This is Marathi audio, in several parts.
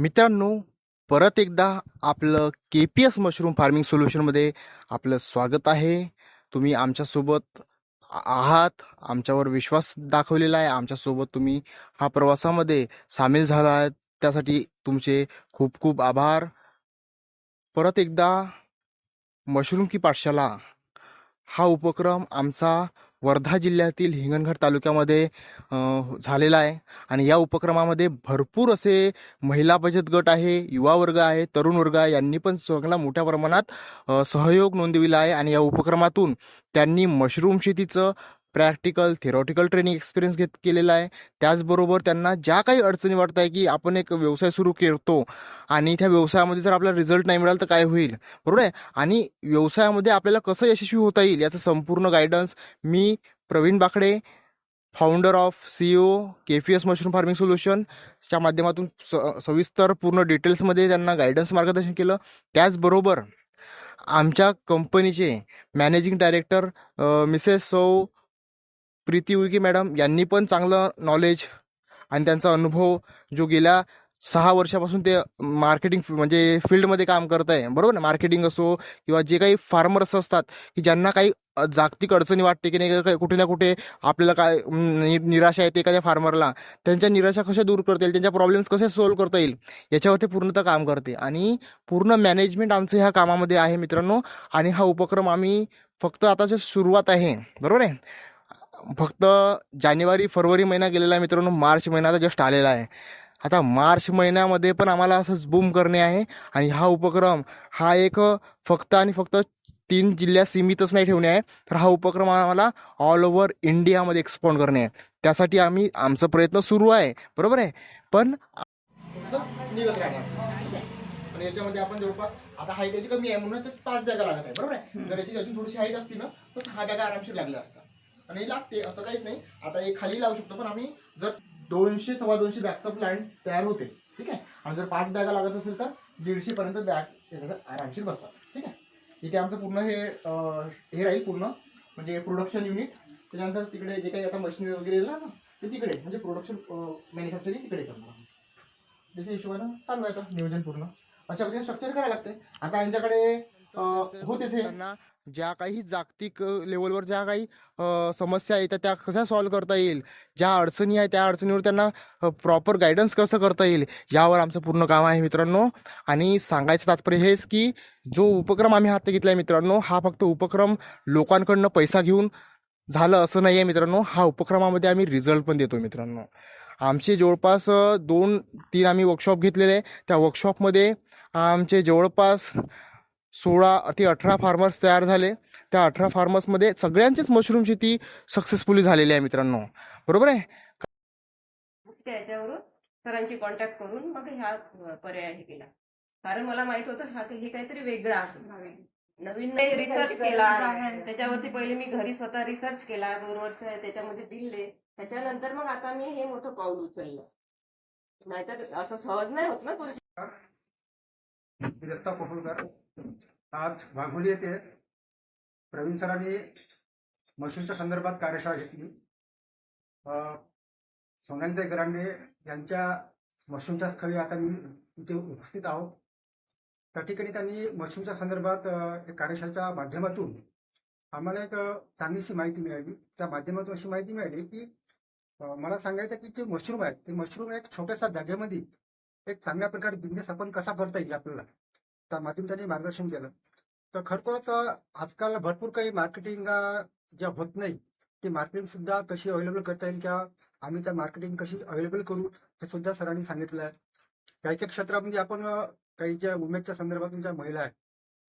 मित्रांनो परत एकदा आपलं K P S mushroom farming सोल्युशनमध्ये आपलं स्वागत आहे. तुम्ही आमच्यासोबत आहात आमच्यावर विश्वास दाखवलेला आहे. आमच्यासोबत तुम्ही हा प्रवासामध्ये सामील झाला आहे त्यासाठी तुमचे खूप खूप आभार. परत एकदा मशरूम की पाठशाला हा उपक्रम आमचा वर्धा जिल्ह्यातील हिंगणघाट तालुक्यामध्ये झालेला आहे. आणि या उपक्रमामध्ये भरपूर असे महिला बचत गट आहे युवा वर्ग आहे तरुण वर्ग आहे. यांनी पण चांगला मोठ्या प्रमाणात सहयोग नोंदविला आहे. आणि या उपक्रमातून त्यांनी मशरूम शेतीचं प्रॅक्टिकल थेरॉटिकल ट्रेनिंग एक्सपिरियन्स घेत केलेला आहे. त्याचबरोबर त्यांना ज्या काही अडचणी वाटत आहे की आपण एक व्यवसाय सुरू करतो आणि त्या व्यवसायामध्ये जर आपला रिझल्ट नाही मिळाला तर काय होईल? बरोबर आहे? आणि व्यवसायामध्ये आपल्याला कसं यशस्वी होता येईल याचं संपूर्ण guidance me Praveen Bakade founder of C O K P S mushroom farming सोल्युशनच्या माध्यमातून स सविस्तर पूर्ण डिटेल्समध्ये त्यांना गायडन्स मार्गदर्शन केलं. त्याचबरोबर आमच्या कंपनीचे मॅनेजिंग डायरेक्टर मिसेस सौ प्रीती उईके मॅडम यांनी पण चांगलं नॉलेज आणि त्यांचा अनुभव जो गेल्या सहा वर्षापासून ते मार्केटिंग म्हणजे फील्डमध्ये काम करत आहे. बरोबर ना? मार्केटिंग असो किंवा जे काही फार्मर्स असतात की ज्यांना काही जागतिक अडचणी वाटते की नाही कुठे ना कुठे आपल्याला काय निराशा येते एखाद्या फार्मरला त्यांच्या निराशा कशा दूर करता येईल? त्यांच्या प्रॉब्लेम्स कसे सॉल्व्ह करता येईल? याच्यावरती पूर्णतः काम करते. आणि पूर्ण मॅनेजमेंट आमचं ह्या कामामध्ये आहे मित्रांनो. आणि हा उपक्रम आम्ही फक्त आता सुरुवात आहे. बरोबर आहे? फक्त जानेवारी फरवरी महिना गेलेला आहे मित्रांनो. मार्च महिना आता जस्ट आलेला आहे. आता मार्च महिन्यामध्ये पण आम्हाला असंच बूम करणे आहे. आणि हा उपक्रम हा एक फक्त आणि फक्त तीन जिल्ह्यात सीमितच नाही ठेवणे आहे. तर हा उपक्रम आम्हाला ऑल ओव्हर इंडियामध्ये एक्सपाउंड करणे आहे. त्यासाठी आम्ही आमचा प्रयत्न सुरू आहे. बरोबर आहे? पण निघत राहणार. याच्यामध्ये आपण जवळपास आता हाईट याची कमी आहे म्हणूनच पाच बॅगा लागत आहे. बरोबर आहे? जर याची अजून थोडीशी हाईट असती ना तर सहा बॅगा आरामशीर लागल्या असतात आणि लागते असं काहीच नाही. आता एक खाली लावू शकतो पण आम्ही जर दोनशे सव्वा दोनशे बॅगचा प्लॅन तयार होते ठीक आहे? आणि जर पाच बॅगा लागत असेल तर दीडशे पर्यंत बॅग याच्यात आरामशीर बसतात ठीक आहे? इथे आमचं पूर्ण हे हे राहील पूर्ण म्हणजे प्रोडक्शन युनिट त्याच्यानंतर तिकडे जे काही आता मशिनरी वगैरे येईल ना ते तिकडे म्हणजे प्रोडक्शन मॅन्युफॅक्चरिंग तिकडे करणार त्याच्या हिशोबानं चालू आहे आता नियोजन पूर्ण. अशा पद्धतीने स्ट्रक्चर करायला लागते. आता यांच्याकडे हे ज्या काही जागतिक लेवलवर ज्या काही समस्या येतात त्या कशा सॉल्व्ह करता येईल? ज्या अडचणी आहेत त्या अडचणीवर त्यांना प्रॉपर गायडन्स कसं करता येईल? यावर आमचं पूर्ण काम आहे मित्रांनो. आणि सांगायचं तात्पर्य हेच की जो उपक्रम आम्ही हाती घेतला आहे मित्रांनो हा फक्त उपक्रम लोकांकडनं पैसा घेऊन झालं असं नाही आहे मित्रांनो. हा उपक्रमामध्ये आम्ही रिझल्ट पण देतो मित्रांनो. आमचे जवळपास दोन तीन आम्ही वर्कशॉप घेतलेले. आहे त्या वर्कशॉपमध्ये आमचे जवळपास सोळा ते अठरा फार्मर्स तयार झाले. त्या अठरा फार्मर्समध्ये सगळ्यांचीच मशरूम शेती सक्सेसफुली झालेली आहे मित्रांनो. बरोबर आहे? त्या याच्यावरून सरांशी कॉन्टॅक्ट करून मग ह्या पर्याय हे केला. कारण मला माहीत होतं हा हे काहीतरी वेगळं आहे. नवीन नाही रिसर्च केला त्याच्यावरती पहिले मी घरी स्वतः रिसर्च केला दोन वर्ष त्याच्यामध्ये दिले. त्याच्यानंतर मग आता मी हे मोठं पाऊल उचललं. नाहीतर असं सहज नाही होत ना कोसळकर. आज वाघोली येथे प्रवीण सरांनी मशरूमच्या संदर्भात कार्यशाळा घेतली. अ, सोनालीताई गरांडे यांच्या मशरूमच्या स्थळी आता मी इथे उपस्थित आहोत. त्या ठिकाणी त्यांनी मशरूमच्या संदर्भात एक कार्यशाळेच्या माध्यमातून आम्हाला एक चांगलीशी माहिती मिळाली. त्या माध्यमातून अशी माहिती मिळाली की मला सांगायचं की जे मशरूम आहेत ते मशरूम एक छोट्याशा जागेमध्ये एक चांगल्या प्रकारे बिझनेस आपण कसा करता येईल आपल्याला? त्या त्यांनी मार्गदर्शन केलं. तर खरोखरच आजकाल भरपूर काही मार्केटिंग ज्या होत नाही ती मार्केटिंग सुद्धा कशी अवेलेबल करता येईल किंवा आम्ही त्या मार्केटिंग कशी अवेलेबल करू हे सुद्धा सरांनी सांगितलं आहे. काही काही क्षेत्रामध्ये आपण काही ज्या उमेदच्या संदर्भातून ज्या महिला आहेत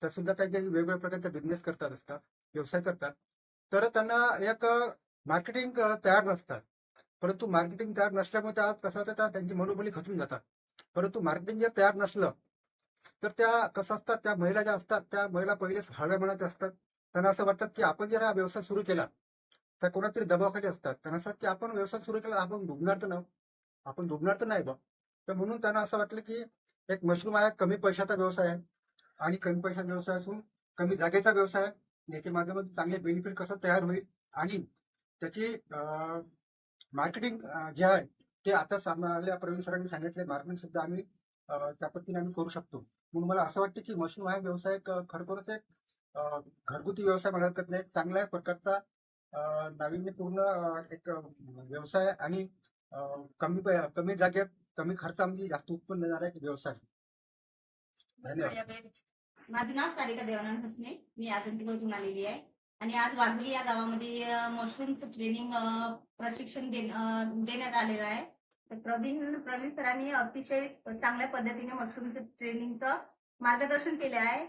त्या सुद्धा काही काही वेगवेगळ्या प्रकारचा बिझनेस करतात असतात व्यवसाय करतात. तर त्यांना एक मार्केटिंग तयार नसतात. परंतु मार्केटिंग तयार नसल्यामुळे त्या कसं होतं त्यांची मनोबली खचून जातात. परंतु मार्केटिंग जर तयार नसलं तर त्या कसं असतात त्या महिला ज्या असतात त्या महिला पहिलेच हळव्या मनात असतात. त्यांना असं वाटतं की आपण जर हा व्यवसाय सुरू केला त्या कोणातरी दबावाखाली असतात. त्यांना असं की आपण व्यवसाय सुरू केला आपण डुबणार तर नाही. आपण डुबणार तर नाही बा. तर म्हणून त्यांना असं वाटलं की एक मशरूम आहे कमी पैशाचा व्यवसाय आहे. आणि कमी पैशाचा व्यवसाय असून कमी जागेचा व्यवसाय आहे. याच्या माध्यमातून चांगले बेनिफिट कसं तयार होईल आणि त्याची मार्केटिंग जे आहे ते आता सामना प्रवीण सरांनी सांगितले मार्केटिंग सुद्धा आम्ही त्या पद्धतीने आम्ही करू शकतो. म्हणून मला असं वाटतं की मशरूम हा व्यवसाय खरोखरच एक घरगुती व्यवसाय मला हरकत नाही चांगल्या प्रकारचा नाविन्यपूर्ण एक व्यवसाय आणि कमी कमी जागेत कमी खर्चामध्ये जास्त उत्पन्न देणारा एक व्यवसाय. धन्यवाद. माझं नाव सारिका देवानंद हसने. मी आजंतीमधून आलेली आहे. आणि आज वाघोली या गावामध्ये मशरूमचं ट्रेनिंग प्रशिक्षण देण्यात आलेलं आहे. तर प्रवीण प्रवीण सरांनी अतिशय चांगल्या पद्धतीने मशरूमचं ट्रेनिंगचं मार्गदर्शन केले आहे.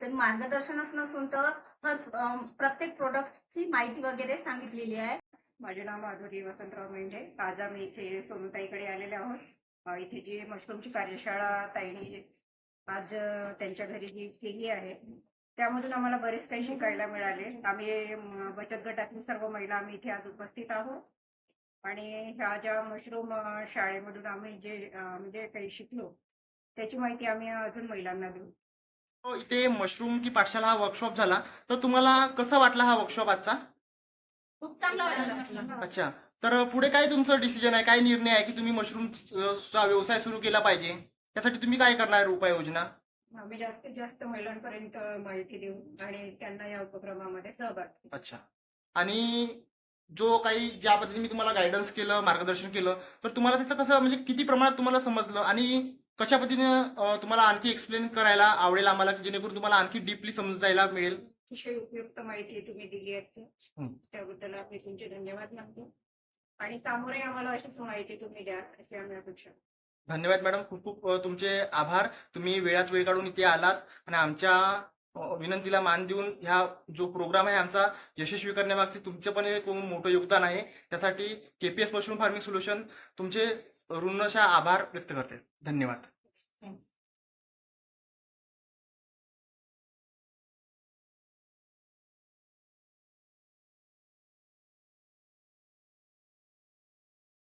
तर मार्गदर्शनच नसून तर प्रत्येक प्रोडक्टची माहिती वगैरे सांगितलेली आहे. माझे नाव माधुरी वसंतराव मेंढे. आज आम्ही इथे सोनूताईकडे आलेले आहोत. इथे जी मशरूमची कार्यशाळा ताईने आज त्यांच्या घरी जी केली आहे त्यामधून आम्हाला बरेच काही शिकायला मिळाले. आम्ही बचत गटातील सर्व महिला आम्ही इथे आज उपस्थित आहोत. आणि ह्या ज्या मशरूम शाळेमधून आम्ही जे म्हणजे काही शिकलो त्याची माहिती आम्ही अजून महिलांना देऊ. हो, इथे मशरूम की पाठशाला हा वर्कशॉप झाला. तर तुम्हाला कसा वाटला हा वर्कशॉप आजचा? खूप चांगला वाटलं. अच्छा. तर पुढे काय तुमचं डिसिजन आहे? काय निर्णय आहे की तुम्ही मशरूम चा व्यवसाय सुरू केला पाहिजे? त्यासाठी तुम्ही काय करणार उपाययोजना? आम्ही जास्तीत जास्त महिलांपर्यंत माहिती देऊ आणि त्यांना या उपक्रमामध्ये सहभाग घेऊ. अच्छा. आणि जो काही ज्या पद्धतीने मी तुम्हाला गायडन्स केलं मार्गदर्शन केलं तर तुम्हाला त्याचं कसं म्हणजे किती प्रमाणात तुम्हाला समजलं आणि कशा पद्धतीने तुम्हाला आणखी एक्सप्लेन करायला आवडेल आम्हाला की जेणेकरून तुम्हाला आणखी डीपली समजायला मिळेल? अतिशय उपयुक्त माहिती तुम्ही दिली आहे. त्याबद्दल आम्ही तुमचे धन्यवाद मानतो. आणि सामोरे आम्हाला अशीच माहिती तुम्ही द्या अशी आम्ही अपेक्षा. धन्यवाद मॅडम. खूप खूप तुमचे आभार. तुम्ही वेळात वेळ काढून इथे आलात आणि आमच्या विनंतीला मान देऊन ह्या जो प्रोग्राम आहे आमचा यशस्वी करण्यामागचे तुमचं पण एक मोठं योगदान आहे. त्यासाठी केपीएस मशरूम फार्मिंग सोल्युशन तुमचे ऋणशा आभार व्यक्त करते. धन्यवाद.